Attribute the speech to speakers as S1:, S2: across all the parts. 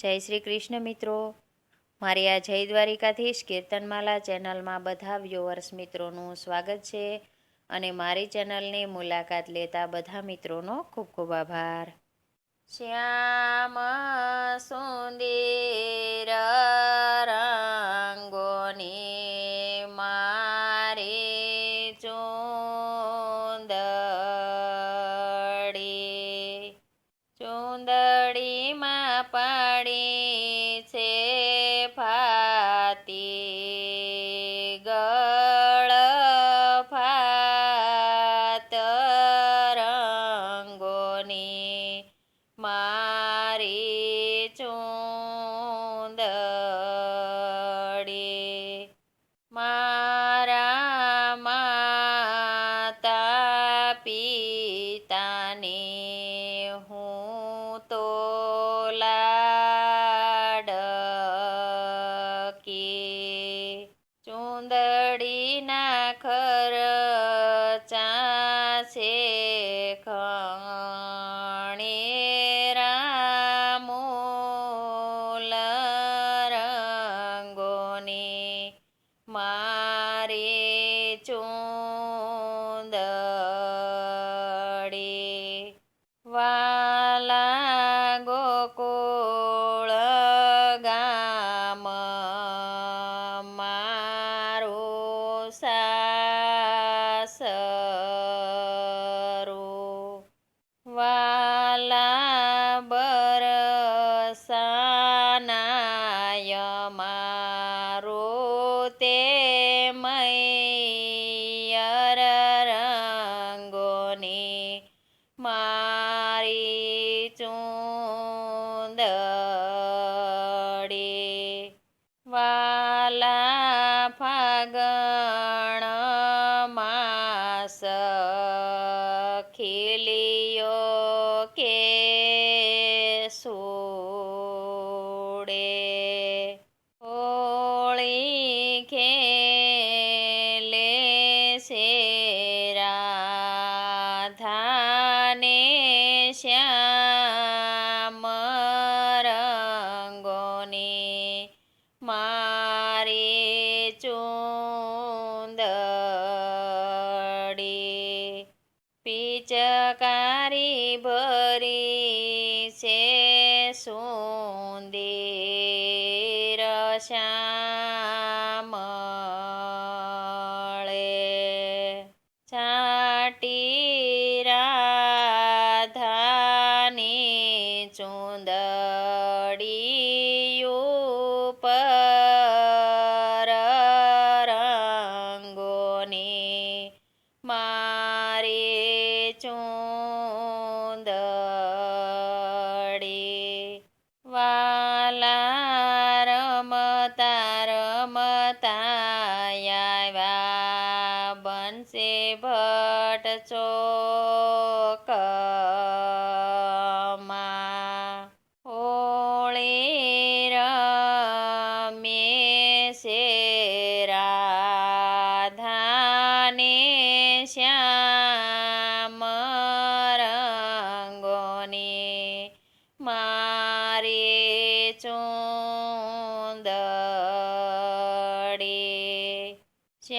S1: જય શ્રી કૃષ્ણ મિત્રો. મારી આ જય દ્વારિકાધીશ કીર્તનમાલા ચેનલમાં બધા વ્યુઅર્સ મિત્રોનું સ્વાગત છે અને મારી ચેનલની મુલાકાત લેતા બધા મિત્રોનો ખૂબ ખૂબ આભાર. શ્યામ સુંદર રંગોની પડી છે ફાતી ગળ ફાત રંગોની મારી મારી ચૂંદડી વાલા ફાગણ માસ ખીલિયો પિચકારી ભરી છે સુંદર શ્યામળે. છાટી રાધાની ચૂંદડી આવ્યા બનશે ભટ્ટ ચોકમાં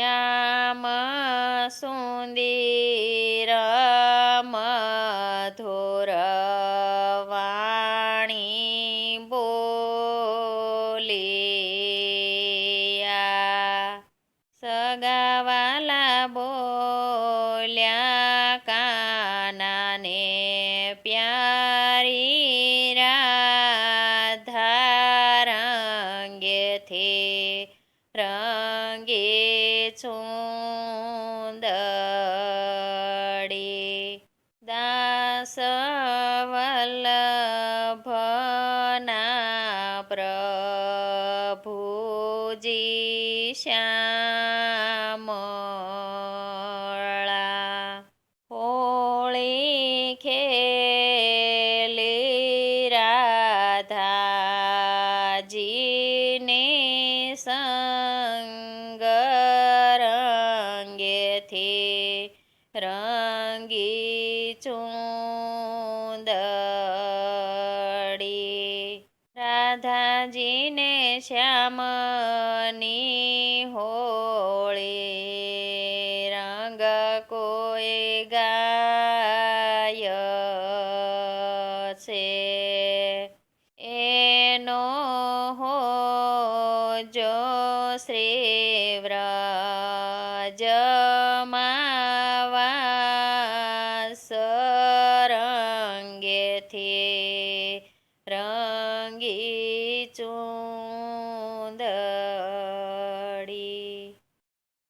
S1: શ્યામ સુંદર મધુર વાણી બોલિયા. સગાવાલા બોલ્યા કાનાને પ્યારી ચૂંદડી દાસ વલ્લભના પ્રભુજી શ્યામળા. હોળી ખેલી રાધાજીને રંગી ચૂંદડી રાધાજીને શ્યામની હોળી રંગ કોઈ ગાય છે એનો હો